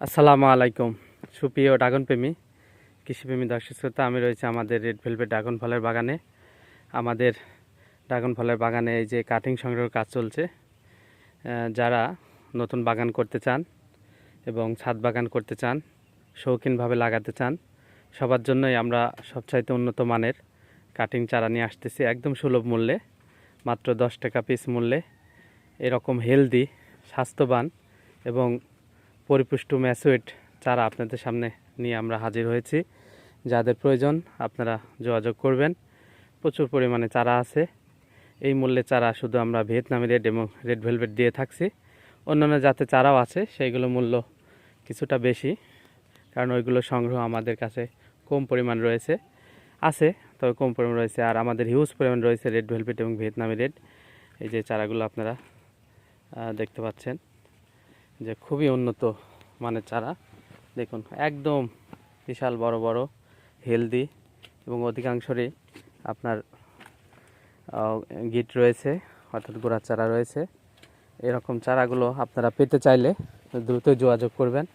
আসসালামু আলাইকুম। সুপ্রিয় ড্রাগন প্রেমী কৃষিপ্রেমী দর্শক শ্রোতা, আমি রয়েছে আমাদের রেড ভেলভেট ড্রাগন ফলের বাগানে। আমাদের ড্রাগন ফলের বাগানে এই যে কাটিং সংগ্রহের কাজ চলছে যারা নতুন বাগান করতে চান এবং ছাদ বাগান করতে চান, শৌখিনভাবে লাগাতে চান, সবার জন্যই আমরা সবচাইতে উন্নত মানের কাটিং চারা নিয়ে আসতেছি একদম সুলভ মূল্যে, মাত্র দশ টাকা পিস মূল্যে। এরকম হেলদি স্বাস্থ্যবান এবং পরিপুষ্ট ম্যাসুয়েট চারা আপনাদের সামনে নিয়ে আমরা হাজির হয়েছি। যাদের প্রয়োজন আপনারা যোগাযোগ করবেন। প্রচুর পরিমাণে চারা আছে। এই মূল্যে চারা শুধু আমরা ভিয়েতনামি রেড এবং রেড ভেলভেট দিয়ে থাকছি। অন্যান্য যাতে চারাও আছে, সেইগুলো মূল্য কিছুটা বেশি, কারণ ওইগুলো সংগ্রহ আমাদের কাছে কম পরিমাণ রয়েছে। আছে, তবে কম পরিমাণ রয়েছে, আর আমাদের হিউজ পরিমাণ রয়েছে রেড ভেলভেট এবং ভিয়েতনামি রেড। এই যে চারাগুলো আপনারা দেখতে পাচ্ছেন। যে খুবই উন্নত মানের চারা। দেখুন, একদম বিশাল বড় বড় হেলদি এবং অধিকাংশরই আপনার গিট রয়েছে, অর্থাৎ গোড়ার চারা রয়েছে। এরকম চারাগুলো আপনারা পেতে চাইলে দ্রুত যোগাযোগ করবেন।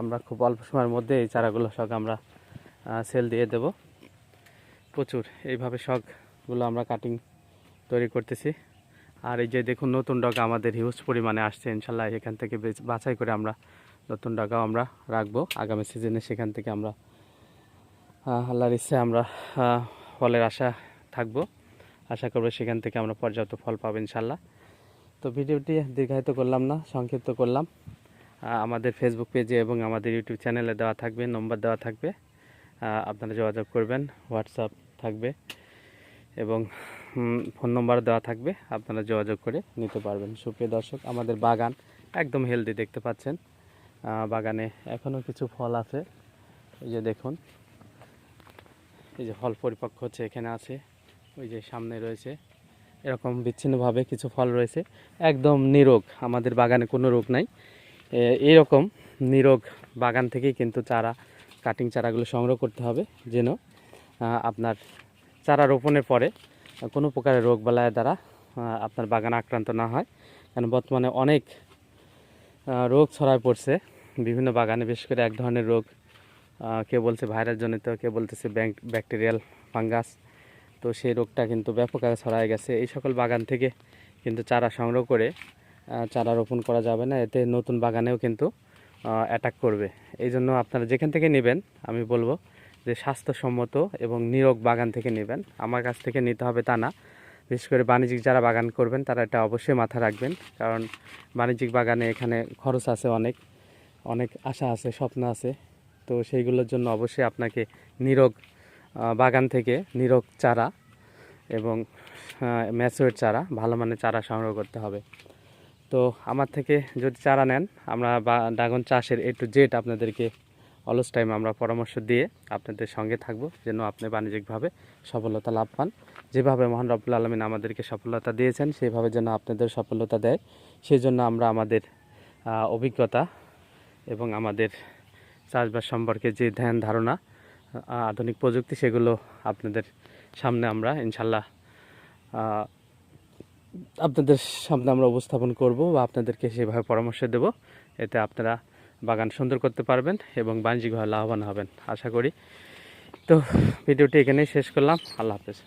আমরা খুব অল্প সময়ের মধ্যে এই চারাগুলো সব আমরা সেল দিয়ে দেব। প্রচুর, এইভাবে শখগুলো আমরা কাটিং তৈরি করতেছি। আর এই যে দেখুন, নতুন ডগা আমাদের হিউজ পরিমাণে আসছে, ইনশাল্লাহ এখান থেকে বাছাই করে আমরা নতুন ডগাও আমরা রাখব। আগামী সিজনে সেখান থেকে আমরা আল্লাহর ইচ্ছে আমরা ফলের আশা থাকব। আশা করব সেখান থেকে আমরা পর্যাপ্ত ফল পাবো ইনশাল্লাহ। তো ভিডিওটি দীর্ঘায়িত করলাম না, সংক্ষিপ্ত করলাম। আমাদের ফেসবুক পেজে এবং আমাদের ইউটিউব চ্যানেলে দেওয়া থাকবে নম্বর দেওয়া থাকবে। আপনারা যোগাযোগ করবেন হোয়াটসঅ্যাপ থাকবে এবং ফোন নম্বর দেওয়া থাকবে, আপনারা যোগাযোগ করে নিতে পারবেন। সুপ্রিয় দর্শক, আমাদের বাগান একদম হেলদি দেখতে পাচ্ছেন। বাগানে এখনও কিছু ফল আছে। এই যে দেখুন, এই যে ফল পরিপক্ক হচ্ছে, এখানে আছে, ওই যে সামনে রয়েছে। এরকম বিচ্ছিন্নভাবে কিছু ফল রয়েছে। একদম নিরোগ, আমাদের বাগানে কোনো রোগ নাই। এইরকম নিরোগ বাগান থেকেই কিন্তু চারা কাটিং চারাগুলো সংগ্রহ করতে হবে, যেন আপনার চারা রোপণের পরে কোনো প্রকারের রোগ বালায় দ্বারা আপনার বাগান আক্রান্ত না হয়। কারণ বর্তমানে অনেক রোগ ছড়ায় পড়ছে বিভিন্ন বাগানে, বিশেষ করে এক ধরনের রোগ কেউ বলছে ভাইরাস জনিত কেউ বলতেছে ব্যাকটেরিয়াল ফাঙ্গাস। তো সেই রোগটা কিন্তু ব্যাপক আকারে ছড়ায় গেছে। এই সকল বাগান থেকে কিন্তু চারা সংগ্রহ করে চারা রোপণ করা যাবে না। এতে নতুন বাগানেও কিন্তু অ্যাটাক করবে। এই জন্য আপনারা যেখান থেকে নেবেন, আমি বলব যে স্বাস্থ্যসম্মত এবং নিরোগ বাগান থেকে নেবেন। আমার কাছ থেকে নিতে হবে তা না। বিশেষ করে বাণিজ্যিক যারা বাগান করবেন, তারা এটা অবশ্যই মাথা রাখবেন। কারণ বাণিজ্যিক বাগানে এখানে খরচ আছে অনেক অনেক আশা আছে, স্বপ্ন আছে। তো সেইগুলোর জন্য অবশ্যই আপনাকে নিরোগ বাগান থেকে নিরোগ চারা এবং ম্যাচুয়ার চারা, ভালো মানের চারা সংগ্রহ করতে হবে। তো আমার থেকে যদি চারা নেন, আমরা বা ড্রাগন চাষের এ টু জেড আপনাদেরকে অলস টাইম আমরা পরামর্শ দিয়ে আপনাদের সঙ্গে থাকব, যেন আপনি বাণিজ্যিকভাবে সফলতা লাভ পান। যেভাবে মহান রব্বুল আলমিন আমাদেরকে সফলতা দিয়েছেন সেইভাবে যেন আপনাদের সফলতা দেয়। সেই জন্য আমরা আমাদের অভিজ্ঞতা এবং আমাদের চাষবাস সম্পর্কে যে ধ্যান ধারণা আধুনিক প্রযুক্তি, সেগুলো আপনাদের সামনে আমরা ইনশাল্লাহ আপনাদের সামনে আমরা উপস্থাপন করব বা আপনাদেরকে সেভাবে পরামর্শ দেব। এতে আপনারা বাগান সুন্দর করতে পারবেন এবং বাণিজ্যিকভাবে লাভবান হবেন। আশা করি। তো ভিডিওটি এখানেই শেষ করলাম। আল্লাহ হাফেজ।